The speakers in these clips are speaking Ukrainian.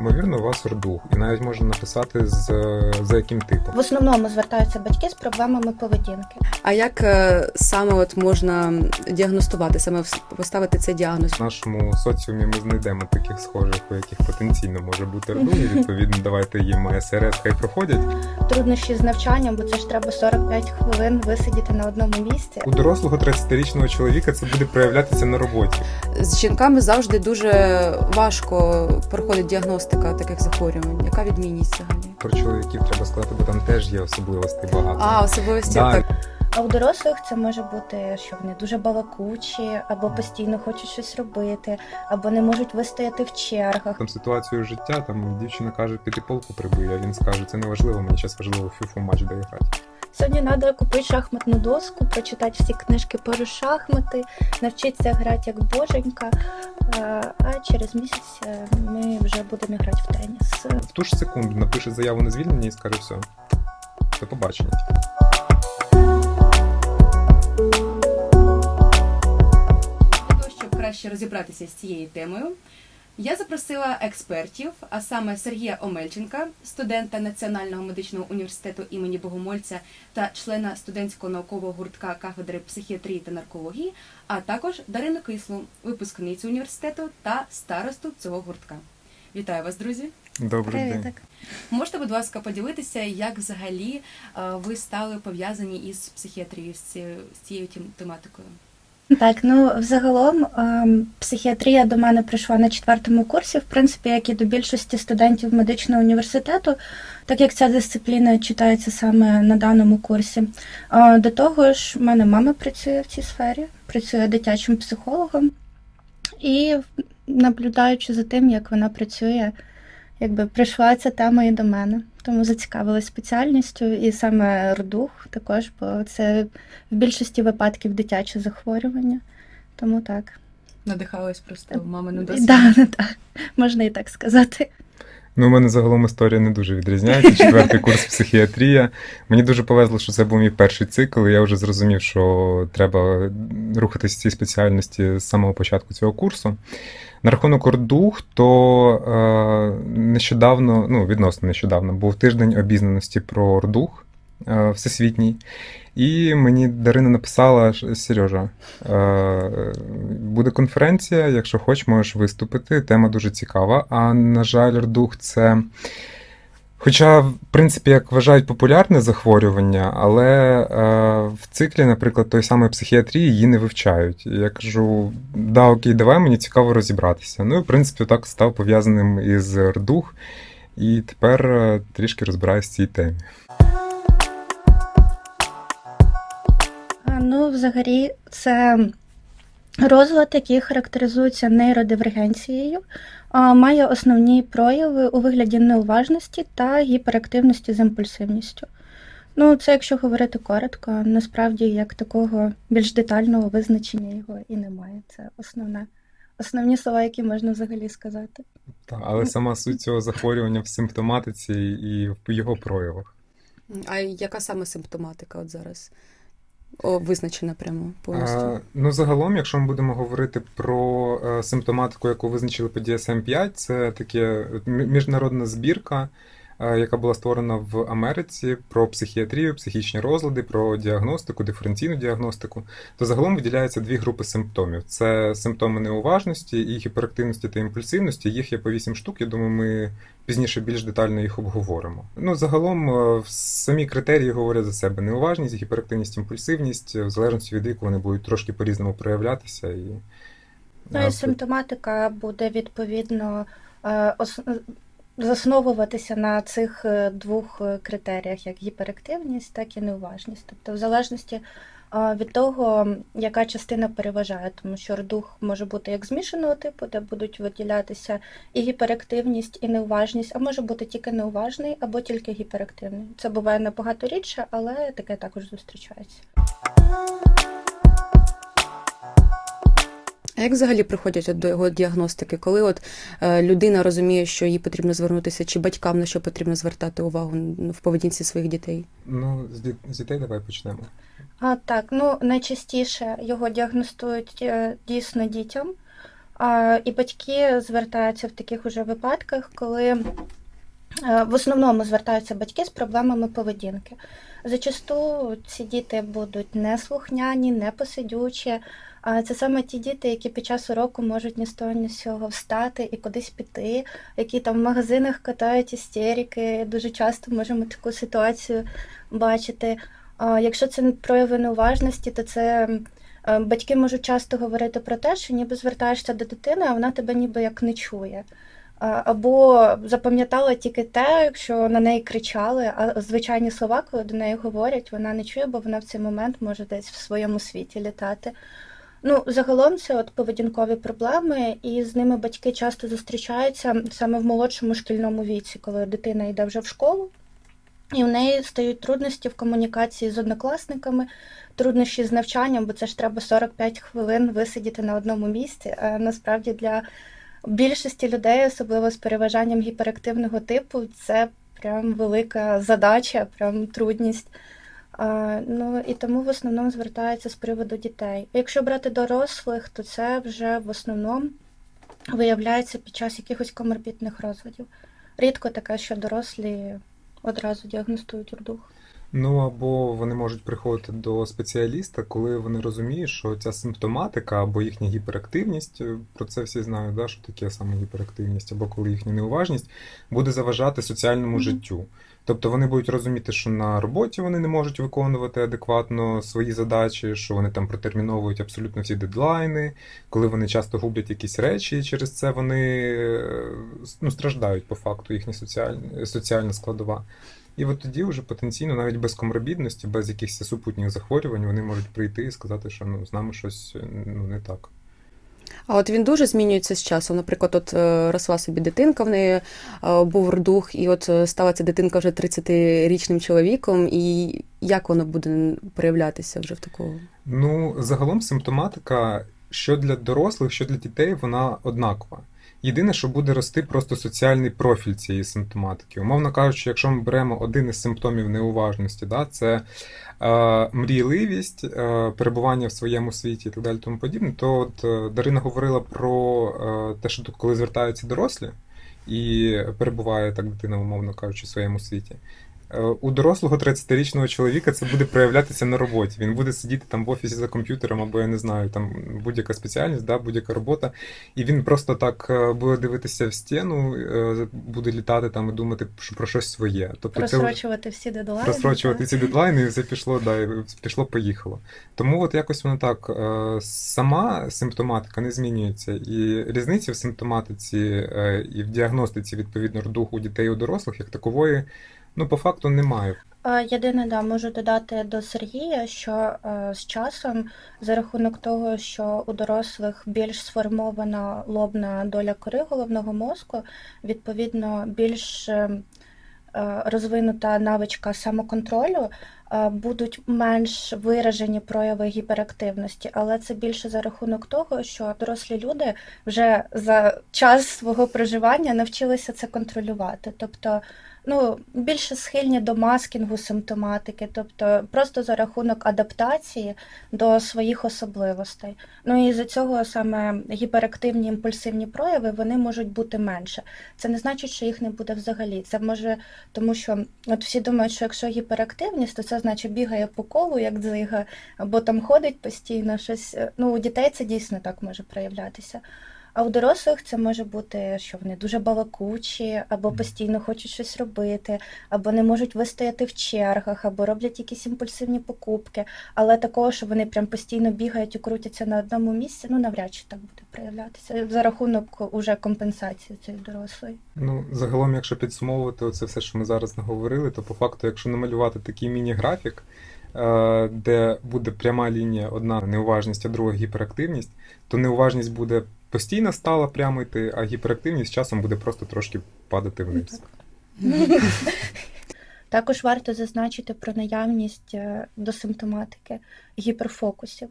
ймовірно, у вас ордух, і навіть можна написати з за яким типом. В основному звертаються батьки з проблемами поведінки. А як е, саме от можна діагностувати, саме поставити цей діагноз? В нашому соціумі ми знайдемо таких схожих, у яких потенційно може бути ордух, і відповідно давайте їм СРС, хай проходять. Труднощі з навчанням, бо це ж треба 45 хвилин висидіти на одному місці. У дорослого 30-річного чоловіка це буде проявлятися на роботі. З жінками завжди дуже важко проходить діагностика таких захворювань. Яка відмінність взагалі? Про чоловіків треба сказати, бо там теж є особливостей багато. А, особливості так. А у дорослих це може бути, що вони дуже балакучі, або постійно хочуть щось робити, або не можуть вистояти в чергах. Там ситуацію життя, там дівчина каже, піти полку прибий, а він скаже, це не важливо, мені зараз важливо фіфу матч доіграти. Сьогодні треба купити шахматну доску, прочитати всі книжки про шахмати, навчитися грати як боженька. Е, А через місяць е, ми вже будемо грати в теніс. В ту ж секунду напише заяву на звільнення і скаже все. До побачення. Краще розібратися з цією темою, я запросила експертів, а саме Сергія Омельченка, студента Національного медичного університету імені Богомольця та члена студентського наукового гуртка кафедри психіатрії та наркології, а також Дарину Кислу, випускницю університету та старосту цього гуртка. Вітаю вас, друзі! Добрий день. Можете, будь ласка, поділитися, як взагалі е, ви стали пов'язані із психіатрією з цією, тематикою? Так, ну взагалом ем, психіатрія до мене прийшла на четвертому курсі, в принципі, як і до більшості студентів медичного університету, так як ця дисципліна читається саме на даному курсі. До того ж, в мене мама працює в цій сфері, працює дитячим психологом, і наблюдаючи за тим, як вона працює, якби прийшла ця тема і до мене. Тому зацікавилась спеціальністю, і саме рдух також, бо це в більшості випадків дитяче захворювання. Тому так. Надихалась просто мамину досвід. Да, да, да. можна і так сказати. Ну, у мене загалом історія не дуже відрізняється. Четвертий курс психіатрія. Мені дуже повезло, що це був мій перший цикл, і я вже зрозумів, що треба рухатись в цій спеціальності з самого початку цього курсу. На рахунок ордух, то е, нещодавно, ну відносно нещодавно, був тиждень обізнаності про ордух е, всесвітній. І мені Дарина написала, Сережа, е, буде конференція, якщо хочеш, можеш виступити. Тема дуже цікава. А на жаль, ордух це. Хоча, в принципі, як вважають популярне захворювання, але е, в циклі, наприклад, той самої психіатрії її не вивчають. Я кажу, да, окей, давай мені цікаво розібратися. Ну і в принципі так став пов'язаним із рдух, і тепер е, трішки розбираюсь в цій темі. Ну, взагалі, це розлад, який характеризується нейродивергенцією, а, має основні прояви у вигляді неуважності та гіперактивності з імпульсивністю. Ну, це якщо говорити коротко, насправді як такого більш детального визначення його і немає. Це основне, основні слова, які можна взагалі сказати. Та, але сама суть цього захворювання в симптоматиці і в його проявах. А яка саме симптоматика от зараз? Визначена прямо повністю. Ну, загалом, якщо ми будемо говорити про е, симптоматику, яку визначили по DSM-5, це таке мі- міжнародна збірка, яка була створена в Америці про психіатрію, психічні розлади, про діагностику, диференційну діагностику. То загалом виділяються дві групи симптомів: це симптоми неуважності і гіперактивності та імпульсивності. Їх є по вісім штук. Я думаю, ми пізніше більш детально їх обговоримо. Ну, загалом, е, самі критерії говорять за себе: неуважність, гіперактивність, імпульсивність, в залежності від віку вони будуть трошки по-різному проявлятися. І... Ну е, і симптоматика буде відповідно е, засновуватися на цих е, двох е, критеріях, як гіперактивність, так і неуважність. Тобто, в залежності від того, яка частина переважає, тому що рдух може бути як змішаного типу, де будуть виділятися і гіперактивність, і неуважність, а може бути тільки неуважний або тільки гіперактивний. Це буває набагато рідше, але таке також зустрічається. А як взагалі приходять от до його діагностики? Коли от е, людина розуміє, що їй потрібно звернутися, чи батькам на що потрібно звертати увагу ну, в поведінці своїх дітей? Ну, з дітей давай почнемо. А, так, ну найчастіше його діагностують е, дійсно дітям. А, І батьки звертаються в таких уже випадках, коли е, в основному звертаються батьки з проблемами поведінки. Зачасту ці діти будуть неслухняні, непосидючі. А це саме ті діти, які під час уроку можуть ні з того, ні з цього встати і кудись піти, які там в магазинах катають істерики. Дуже часто можемо таку ситуацію бачити. Якщо це прояви неуважності, то це е, батьки можуть часто говорити про те, що ніби звертаєшся до дитини, а вона тебе ніби як не чує. Або запам'ятала тільки те, якщо на неї кричали, а звичайні слова, коли до неї говорять, вона не чує, бо вона в цей момент може десь в своєму світі літати. Ну, загалом це от поведінкові проблеми, і з ними батьки часто зустрічаються саме в молодшому шкільному віці, коли дитина йде вже в школу, і в неї стають трудності в комунікації з однокласниками, труднощі з навчанням, бо це ж треба 45 хвилин висидіти на одному місці. А насправді для більшості людей, особливо з переважанням гіперактивного типу, це прям велика задача, прям трудність. Ну і тому в основному звертаються з приводу дітей. Якщо брати дорослих, то це вже в основному виявляється під час якихось коморбітних розладів. Рідко таке, що дорослі одразу діагностують урдух. Ну або вони можуть приходити до спеціаліста, коли вони розуміють, що ця симптоматика або їхня гіперактивність, е, про це всі знають, да, що таке саме гіперактивність, або коли їхня неуважність буде заважати соціальному Мгм. життю. Тобто вони будуть розуміти, що на роботі вони не можуть виконувати адекватно свої задачі, що вони там протерміновують абсолютно всі дедлайни, коли вони часто гублять якісь речі, і через це вони е, ну, страждають по факту їхня соціальна, соціальна складова. І от тоді вже потенційно, навіть без коморбідності, без якихось супутніх захворювань, вони можуть прийти і сказати, що ну, з нами щось ну, не так. А от він дуже змінюється з часом. Наприклад, от е, росла собі дитинка, в неї е, був рдух, і от е, стала ця дитинка вже 30-річним чоловіком, і як воно буде проявлятися вже в такому? Ну, загалом симптоматика, що для дорослих, що для дітей, вона однакова. Єдине, що буде рости просто соціальний профіль цієї симптоматики. Умовно кажучи, якщо ми беремо один із симптомів неуважності, да, це е, мрійливість, е, перебування в своєму світі і так далі, тому подібне, то от е, Дарина говорила про е, те, що тут, коли звертаються дорослі і перебуває так дитина, умовно кажучи, в своєму світі. Е, У дорослого 30-річного чоловіка це буде проявлятися на роботі. Він буде сидіти там в офісі за комп'ютером, або я не знаю, там будь-яка спеціальність, да, будь-яка робота. І він просто так е, буде дивитися в стіну, е, буде літати там і думати про щось своє. Тобто це Просрочувати всі дедлайни. просрочувати так. ці дедлайни, і все пішло, да, і пішло, поїхало. Тому от якось воно так. Сама симптоматика не змінюється, і різниці в симптоматиці і в діагностиці відповідно рдуху у дітей і у дорослих, як такової, ну по факту немає. Е, Єдине, да, можу додати до Сергія, що е, з часом, за рахунок того, що у дорослих більш сформована лобна доля кори головного мозку, відповідно, більш е, розвинута навичка самоконтролю, будуть менш виражені прояви гіперактивності, але це більше за рахунок того, що дорослі люди вже за час свого проживання навчилися це контролювати. Тобто ну, більше схильні до маскінгу симптоматики, тобто просто за рахунок адаптації до своїх особливостей. Ну і за цього саме гіперактивні імпульсивні прояви вони можуть бути менше. Це не значить, що їх не буде взагалі. Це може, тому що от всі думають, що якщо гіперактивність, то це значить бігає по колу, як дзига, або там ходить постійно щось. Ну, у дітей це дійсно так може проявлятися. А у дорослих це може бути, що вони дуже балакучі, або постійно хочуть щось робити, або не можуть вистояти в чергах, або роблять якісь імпульсивні покупки. Але такого, що вони прям постійно бігають і крутяться на одному місці, ну навряд чи так буде проявлятися за рахунок уже компенсації цієї дорослої. Ну, загалом, якщо підсумовувати оце все, що ми зараз наговорили, то по факту, якщо намалювати такий міні-графік, е, де буде пряма лінія, одна неуважність, а друга гіперактивність, то неуважність буде постійно стала прямо йти, а гіперактивність з часом буде просто трошки падати вниз. Також варто зазначити про наявність е, до симптоматики гіперфокусів.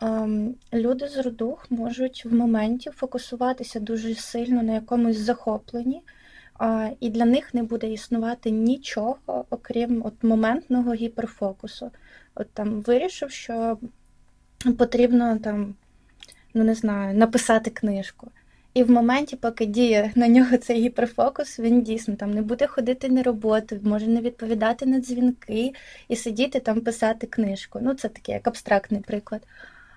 Ем, Люди з родух можуть в моменті фокусуватися дуже сильно на якомусь захопленні, і для них не буде існувати нічого, окрім от моментного гіперфокусу. От там вирішив, що потрібно там ну не знаю, написати книжку. І в моменті, поки діє на нього цей гіперфокус, він дійсно там не буде ходити на роботу, може не відповідати на дзвінки і сидіти там писати книжку. Ну, це такий як абстрактний приклад.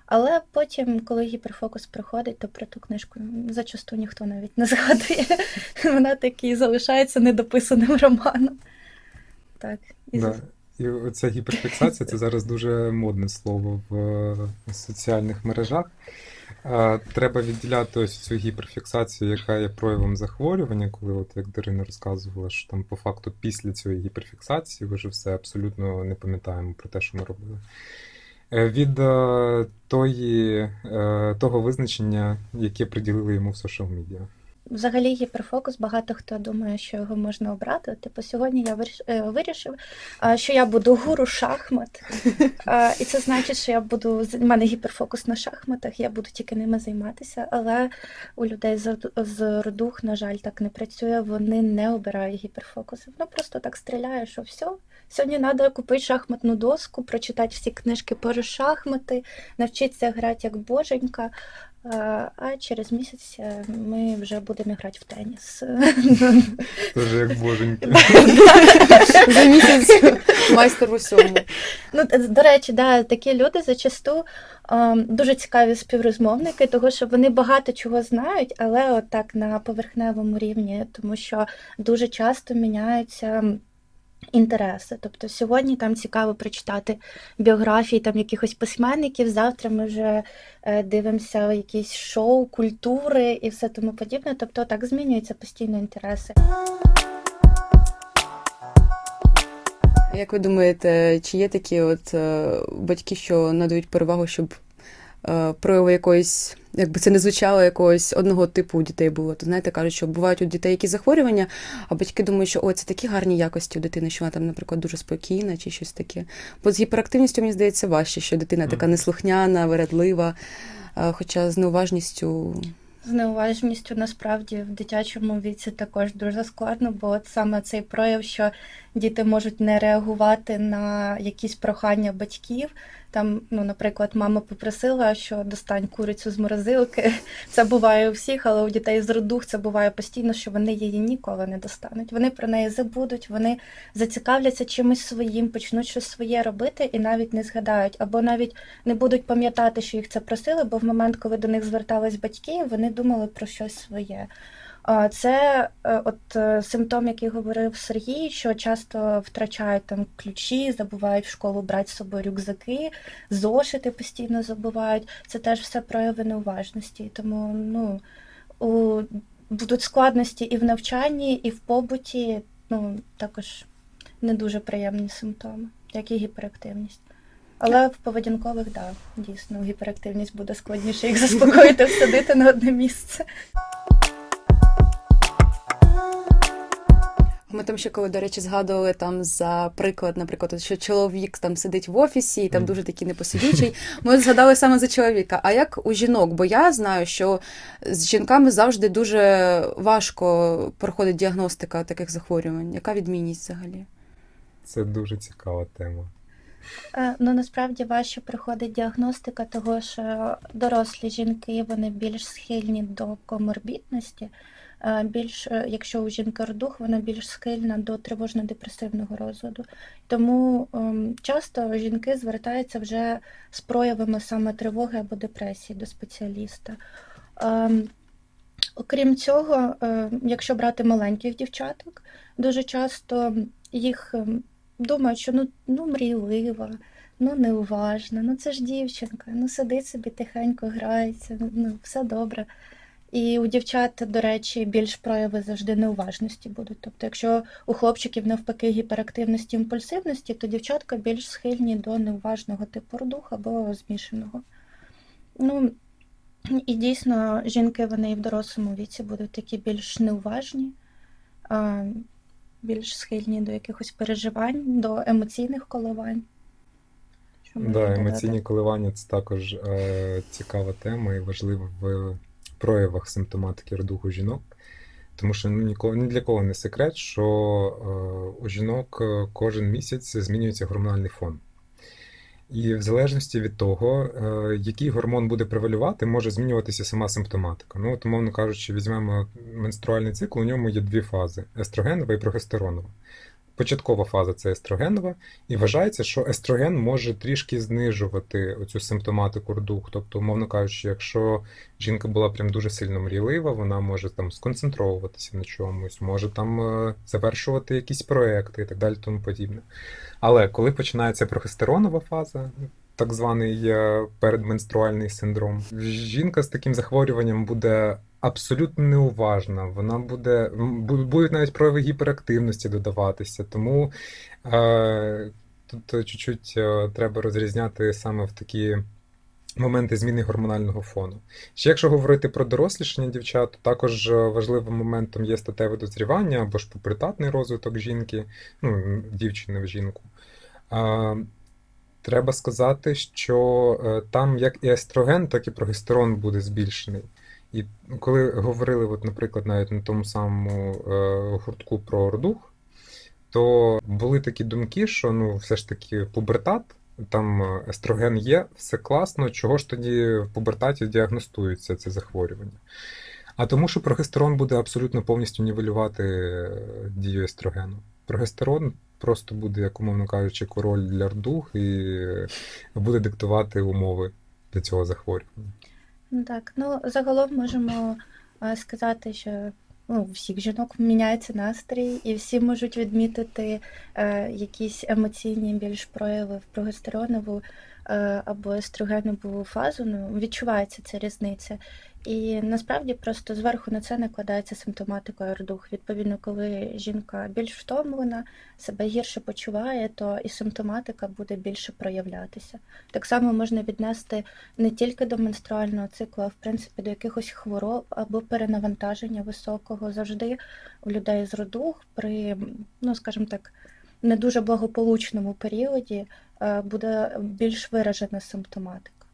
Але потім, коли гіперфокус приходить, то про ту книжку зачасту ніхто навіть не згадує. Вона таки залишається недописаним романом. Так. І Да. І оця гіперфіксація це зараз дуже модне слово в е, соціальних мережах. Треба відділяти ось цю гіперфіксацію, яка є проявом захворювання, коли, от як Дарина розказувала, що там по факту після цієї гіперфіксації вже все абсолютно не пам'ятаємо про те, що ми робили. Е, Від е, тої, е, того визначення, яке приділили йому в соціал медіа. Взагалі гіперфокус, багато хто думає, що його можна обрати. Типу, сьогодні я е, вирішив, що я буду гуру шахмат. І це значить, що я буду в мене гіперфокус на шахматах, я буду тільки ними займатися. Але у людей з родух, на жаль, так не працює. Вони не обирають гіперфокус. Воно просто так стріляє, що все. Сьогодні треба купити шахматну доску, прочитати всі книжки про шахмати, навчитися грати як боженька. А через місяць е, ми вже будемо грати в теніс. Теж як боженьки. За місяць майстер в усьому. Ну, до речі, да, такі люди зачасту ем, дуже цікаві співрозмовники, тому що вони багато чого знають, але от так на поверхневому рівні, тому що дуже часто міняються. Інтереси. Тобто сьогодні там цікаво прочитати біографії там якихось письменників. Завтра ми вже е, дивимося якісь шоу, культури і все тому подібне. Тобто так змінюються постійно інтереси. Як ви думаєте, чи є такі от е, батьки, що надають перевагу, щоб прояви якоїсь, якби це не звучало, якогось одного типу у дітей було? То знаєте, кажуть, що бувають у дітей якісь захворювання, а батьки думають, що о, це такі гарні якості у дитини, що вона там, наприклад, дуже спокійна чи щось таке. Бо з гіперактивністю, мені здається, важче, що дитина така неслухняна, вередлива, е, хоча з неуважністю. З неуважністю насправді в дитячому віці також дуже складно, бо от саме цей прояв, що діти можуть не реагувати на якісь прохання батьків. Там, ну, наприклад, мама попросила, що достань курицю з морозилки. Це буває у всіх, але у дітей з родух це буває постійно, що вони її ніколи не достануть. Вони про неї забудуть, вони зацікавляться чимось своїм, почнуть щось своє робити і навіть не згадають, або навіть не будуть пам'ятати, що їх це просили, бо в момент, коли до них звертались батьки, вони думали про щось своє. Це е, от е, симптом, який говорив Сергій, що часто втрачають там ключі, забувають в школу брати з собою рюкзаки, зошити постійно забувають. Це теж все прояви неуважності. Тому ну, у, будуть складності і в навчанні, і в побуті, ну, також не дуже приємні симптоми, як і гіперактивність. Але в поведінкових, так, да, дійсно, гіперактивність буде складніше їх заспокоїти, всадити на одне місце. Ми там ще коли, до речі, згадували там за приклад, наприклад, що чоловік там сидить в офісі і там дуже такий непосидючий. Ми згадали саме за чоловіка. А як у жінок? Бо я знаю, що з жінками завжди дуже важко проходить діагностика таких захворювань. Яка відмінність взагалі? Це дуже цікава тема. Е, Ну насправді важче приходить діагностика, того що дорослі жінки вони більш схильні до коморбідності. Е, Більш, е, якщо у жінки рдух, вона більш схильна до тривожно-депресивного розладу. Тому ем, часто жінки звертаються вже з проявами саме тривоги або депресії до спеціаліста. Ем, Окрім цього, е, якщо брати маленьких дівчаток, дуже часто їх ем, думають, що ну, ну мрійлива, ну неуважна, ну це ж дівчинка, ну сидить собі тихенько грається, ну, ну все добре. І у дівчат, до речі, більш прояви завжди неуважності будуть. Тобто, якщо у хлопчиків навпаки гіперактивності, імпульсивності, то дівчатка більш схильні до неуважного типу рдух або змішаного. Ну, і дійсно, жінки вони і в дорослому віці будуть такі більш неуважні, більш схильні до якихось переживань, до емоційних коливань. Да, емоційні коливання це також е, цікава тема і важлива в проявах симптоматики родуху жінок. Тому що ну, нікого, ні для кого не секрет, що е, у жінок е, кожен місяць змінюється гормональний фон. І в залежності від того, е, який гормон буде превалювати, може змінюватися сама симптоматика. Ну, от, умовно кажучи, візьмемо менструальний цикл, у ньому є дві фази: естрогенова і прогестеронова. Початкова фаза це естрогенова, і вважається, що естроген може трішки знижувати оцю симптоматику рдух. Тобто, умовно кажучи, якщо жінка була прям дуже сильно мрійлива, вона може там сконцентровуватися на чомусь, може там е, завершувати якісь проекти і так далі, тому подібне. Але коли починається прогестеронова фаза, так званий е, передменструальний синдром, жінка з таким захворюванням буде абсолютно неуважна. Вона буде будуть навіть прояви гіперактивності додаватися. Тому е, тут е, чуть-чуть е, треба розрізняти саме в такі. Моменти зміни гормонального фону. Ще якщо говорити про дорослішання дівчат, то також е, важливим моментом є статеве дозрівання або ж пубертатний розвиток жінки, ну, дівчини в жінку. А, треба сказати, що там як і естроген, так і прогестерон буде збільшений. І коли говорили, от, наприклад, навіть на тому самому е, гуртку про рдух, то були такі думки, що ну, все ж таки пубертат, там естроген є, все класно, чого ж тоді в пубертаті діагностується це захворювання? А тому, що прогестерон буде абсолютно повністю нівелювати е, дію естрогену. Прогестерон просто буде, як умовно кажучи, король для рдух і е, буде диктувати умови для цього захворювання. Ну так, ну загалом можемо е, сказати, що ну, у всіх жінок міняється настрій, і всі можуть відмітити е, якісь емоційні більш прояви в прогестеронову або естрогенову фазу. Ну, відчувається ця різниця. І насправді просто зверху на це накладається симптоматика РДУХ. Відповідно, коли жінка більш втомлена, себе гірше почуває, то і симптоматика буде більше проявлятися. Так само можна віднести не тільки до менструального циклу, а в принципі до якихось хвороб або перенавантаження високого. Завжди у людей з родух при, ну скажімо так, не дуже благополучному періоді е, буде більш виражена симптоматика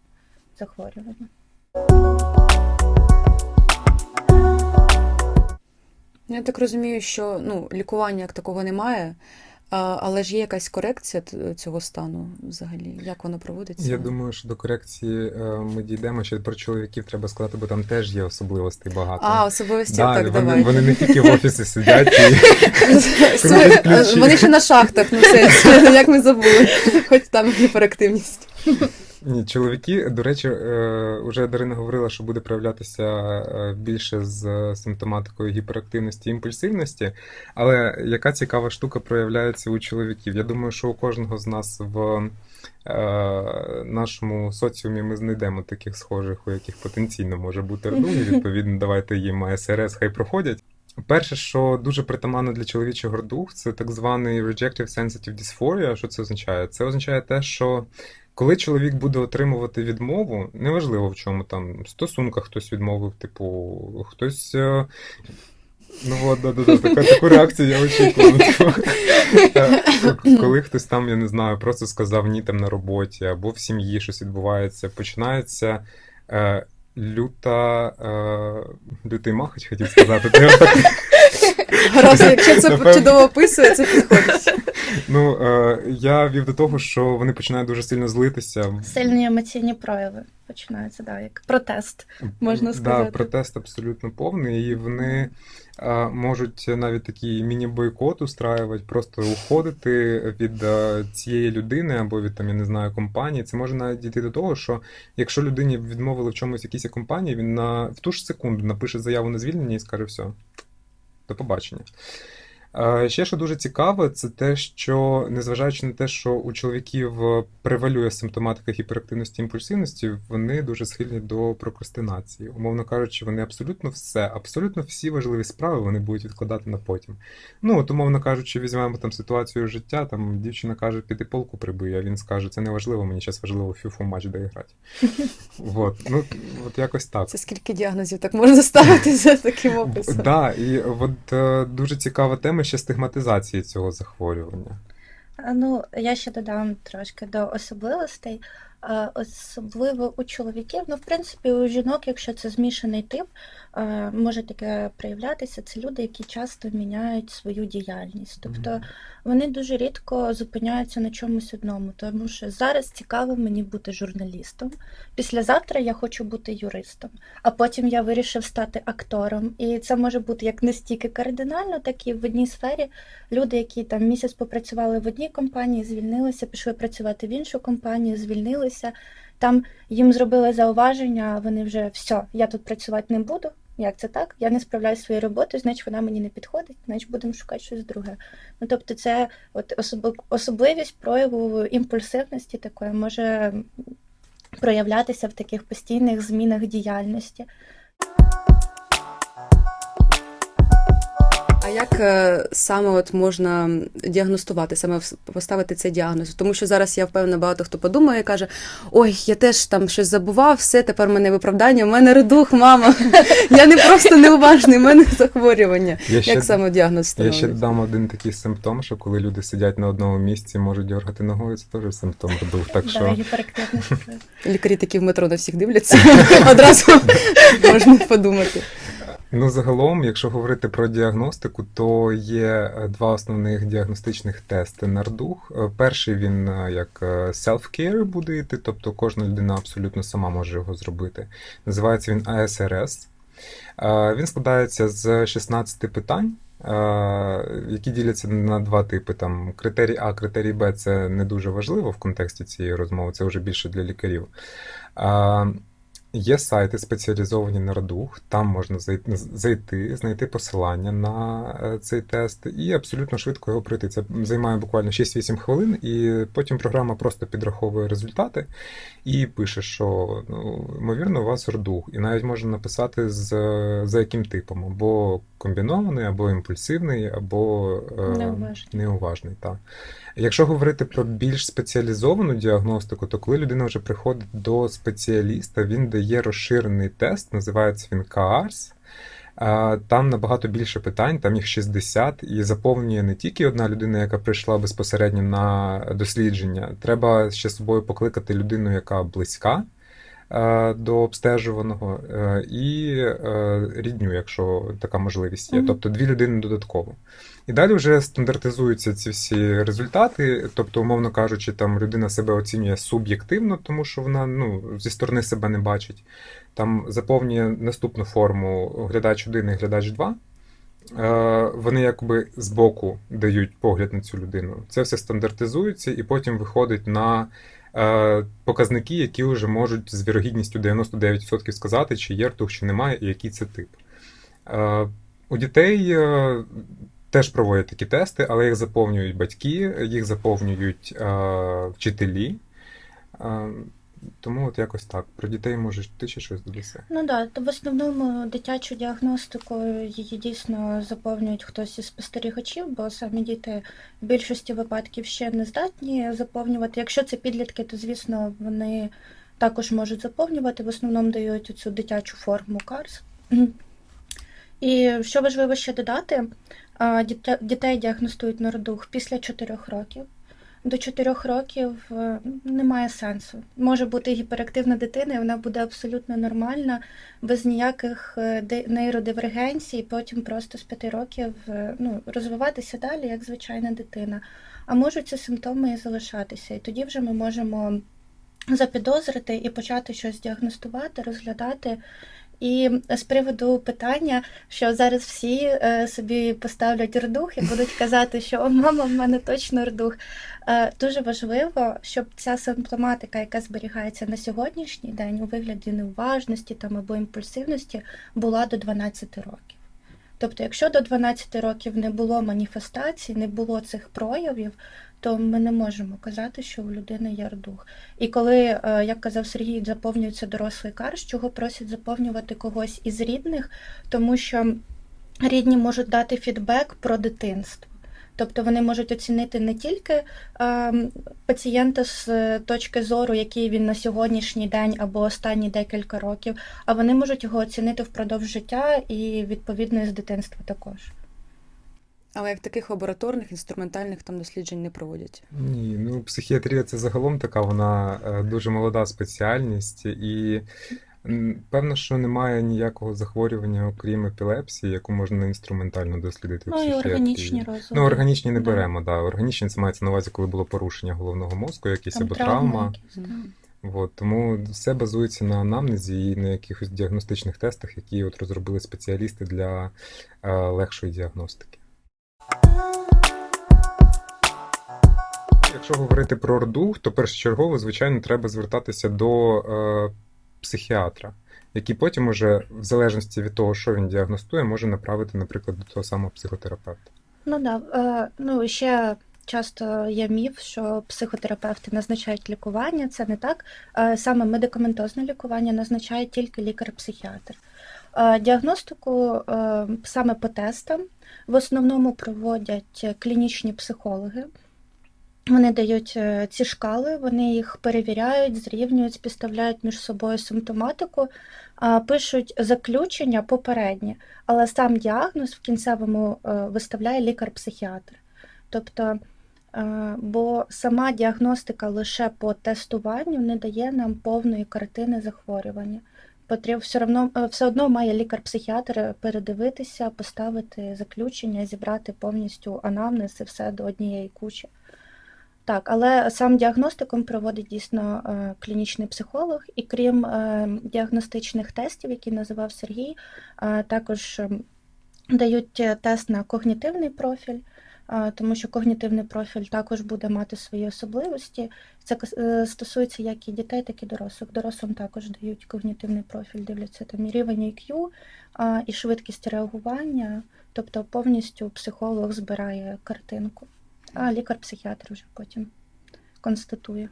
захворювання. Я так розумію, що ну, лікування як такого немає, а, але ж є якась корекція цього стану взагалі. Як воно проводиться? Я думаю, що до корекції е, ми дійдемо. Ще про чоловіків треба сказати, бо там теж є особливостей багато. А, особливості, Да, так, вони, давай. вони не тільки в офісі сидять і Вони ще на шахтах, ну це як ми забули, хоч там гіперактивність. Ні, чоловіки, до речі, е, уже Дарина говорила, що буде проявлятися е, більше з симптоматикою гіперактивності і імпульсивності. Але яка цікава штука проявляється у чоловіків? Я думаю, що у кожного з нас в е, нашому соціумі ми знайдемо таких схожих, у яких потенційно може бути і відповідно давайте їм АСРС, хай проходять. Перше, що дуже притаманно для чоловічого рдух, це так званий Rejective Sensitive Dysphoria. Що це означає? Це означає те, що коли чоловік буде отримувати відмову, неважливо в чому там в стосунках хтось відмовив, типу, хтось. е, Ну от, да, да, да, така, таку реакцію я очікував. Е, Коли хтось там, я не знаю, просто сказав ні там на роботі, або в сім'ї щось відбувається, починається е, люта, е, лютий махач, хотів сказати. Гаразд, якщо це Напевно. чудово описує, це підходить. Ну, е, я вів до того, що вони починають дуже сильно злитися. Сильні емоційні прояви починаються, да, як протест. можна Да, сказати. протест абсолютно повний, і вони е, можуть навіть такий міні-бойкот устраювати, просто уходити від е, цієї людини або від там, я не знаю, компанії. Це може навіть дійти до того, що якщо людині відмовили в чомусь якійсь компанії, він на в ту ж секунду напише заяву на звільнення і скаже все. До побачення. Ще що дуже цікаве, це те, що незважаючи на те, що у чоловіків е, превалює симптоматика гіперактивності і імпульсивності, вони дуже схильні до прокрастинації. Умовно кажучи, вони абсолютно все, абсолютно всі важливі справи вони будуть відкладати на потім. Ну, от, умовно кажучи, візьмемо там ситуацію життя, там дівчина каже, піди полку прибий, а він скаже, це не важливо, мені зараз важливо фіфу матч доіграти. Вот. Ну, от якось так. Це скільки діагнозів так можна ставити за таким описом? Да, і от е, дуже цікава тема ще стигматизації цього захворювання. Ну, я ще додам трошки до особливостей. Е, Особливо у чоловіків, ну в принципі, у жінок, якщо це змішаний тип, е, може таке проявлятися. Це люди, які часто міняють свою діяльність. Тобто вони дуже рідко зупиняються на чомусь одному, тому що зараз цікаво мені бути журналістом. Післязавтра я хочу бути юристом, а потім я вирішив стати актором. І це може бути як настільки кардинально, так і в одній сфері. Люди, які там місяць попрацювали в одній компанії, звільнилися, пішли працювати в іншу компанію, звільнилися. Там їм зробили зауваження, вони вже все, я тут працювати не буду. Як це так? Я не справляюся своєю роботою, значить вона мені не підходить, значить будемо шукати щось друге. Ну тобто, це от особливість прояву імпульсивності такої може проявлятися в таких постійних змінах діяльності. Як е, саме от можна діагностувати, саме поставити цей діагноз? Тому що зараз я впевнена, багато хто подумає і каже: ой, я теж там щось забував, все, тепер в мене виправдання, у мене редух, мама. Я не просто неуважний, в мене захворювання. Я ще, Як саме діагноз я ще дам один такий симптом, що коли люди сидять на одному місці, можуть дергати ногою, це теж симптом редух. Так що. Лікарі такі в метро на всіх дивляться. Одразу можна подумати. Ну, загалом, якщо говорити про діагностику, то є е, два основних діагностичних тести на рдух. Е, Перший він е, як self-care буде йти, тобто кожна людина абсолютно сама може його зробити. Називається він. Е, Він складається з 16 питань, які діляться на два типи. Там критерій А, критерій Б це не дуже важливо в контексті цієї розмови, це вже більше для лікарів. Є сайти спеціалізовані на радух, там можна зайти, зайти, знайти посилання на е, цей тест і абсолютно швидко його пройти. Це займає буквально 6-8 хвилин, і потім програма просто підраховує результати і пише, що ну, ймовірно, у вас радух. І навіть можна написати з, за яким типом, або комбінований, або імпульсивний, або е, Неуважний. неуважний. Так. Якщо говорити про більш спеціалізовану діагностику, то коли людина вже приходить до спеціаліста, він дає розширений тест, називається він. А, Там набагато більше питань, там їх 60, і заповнює не тільки одна людина, яка прийшла безпосередньо на дослідження. Треба ще з собою покликати людину, яка близька до обстежуваного, е, і е, рідню, якщо така можливість є. Тобто дві людини додатково. І далі вже стандартизуються ці всі результати. Тобто, умовно кажучи, там людина себе оцінює суб'єктивно, тому що вона ну, зі сторони себе не бачить. Там заповнює наступну форму глядач 1 і глядач 2. Е, Вони якби збоку дають погляд на цю людину. Це все стандартизується і потім виходить на е, показники, які вже можуть з вірогідністю 99% сказати, чи є ртух, чи немає, і який це тип. Е, У дітей е, теж проводять такі тести, але їх заповнюють батьки, їх заповнюють е, вчителі. Тому от якось так. Про дітей можеш ти ще щось додаси. Ну да, то в основному дитячу діагностику її дійсно заповнюють хтось із спостерігачів, бо самі діти в більшості випадків ще не здатні заповнювати. Якщо це підлітки, то звісно вони також можуть заповнювати. В основному дають цю дитячу форму КАРС. І що важливо ще додати, дітей діагностують на родух після 4 років. До 4 років е, немає сенсу. Може бути гіперактивна дитина, і вона буде абсолютно нормальна, без ніяких е, нейродивергенцій, і потім просто з 5 років е, ну, розвиватися далі, як звичайна дитина. А можуть ці симптоми і залишатися. І тоді вже ми можемо запідозрити і почати щось діагностувати, розглядати. І з приводу питання, що зараз всі е, собі поставлять рдух і будуть казати, що о, мама, в мене точно рдух. Е, дуже важливо, щоб ця симптоматика, яка зберігається на сьогоднішній день у вигляді неуважності там або імпульсивності, була до 12 років. Тобто, якщо до 12 років не було маніфестацій, не було цих проявів, то ми не можемо казати, що у людини є рдух. І коли, е, як казав Сергій, заповнюється дорослий карш, чого просять заповнювати когось із рідних, тому що рідні можуть дати фідбек про дитинство. Тобто вони можуть оцінити не тільки е, пацієнта з точки зору, який він на сьогоднішній день або останні декілька років, а вони можуть його оцінити впродовж життя і відповідно з дитинства також. Але як таких лабораторних, інструментальних там досліджень не проводять. Ні, ну психіатрія це загалом така, вона е, дуже молода спеціальність, і певно, що немає ніякого захворювання, окрім епілепсії, яку можна інструментально дослідити в Ну і психіатрії. органічні розлади. Ну, органічні не Да. беремо, да. Органічні це мається на увазі, коли було порушення головного мозку, якісь Там або травма. якісь. От, тому все базується на анамнезі і на якихось діагностичних тестах, які от розробили спеціалісти для е, легшої діагностики. Якщо говорити про рдух, то першочергово, звичайно, треба звертатися до е, психіатра, який потім уже, в залежності від того, що він діагностує, може направити, наприклад, до того самого психотерапевта. Ну да. Е, ну ще часто є міф, що психотерапевти назначають лікування. Це не так. Е, саме медикаментозне лікування назначає тільки лікар-психіатр. Е, діагностику е, саме по тестам в основному проводять клінічні психологи. Вони дають е, ці шкали, вони їх перевіряють, зрівнюють, співставляють між собою симптоматику, пишуть заключення попереднє, але сам діагноз в кінцевому е, виставляє лікар-психіатр. Тобто, е, бо сама діагностика лише по тестуванню не дає нам повної картини захворювання. Потрібно все одно, все одно має лікар-психіатр передивитися, поставити заключення, зібрати повністю анамнез і все до однієї кучі. Так, але сам діагностикум проводить дійсно е, клінічний психолог, і крім е, діагностичних тестів, які називав Сергій, е, також дають тест на когнітивний профіль, тому що когнітивний профіль також буде мати свої особливості. Це стосується як і дітей, так і дорослих. Дорослим також дають когнітивний профіль, дивляться там і рівень IQ, і швидкість реагування, тобто повністю психолог збирає картинку, а лікар-психіатр вже потім констатує.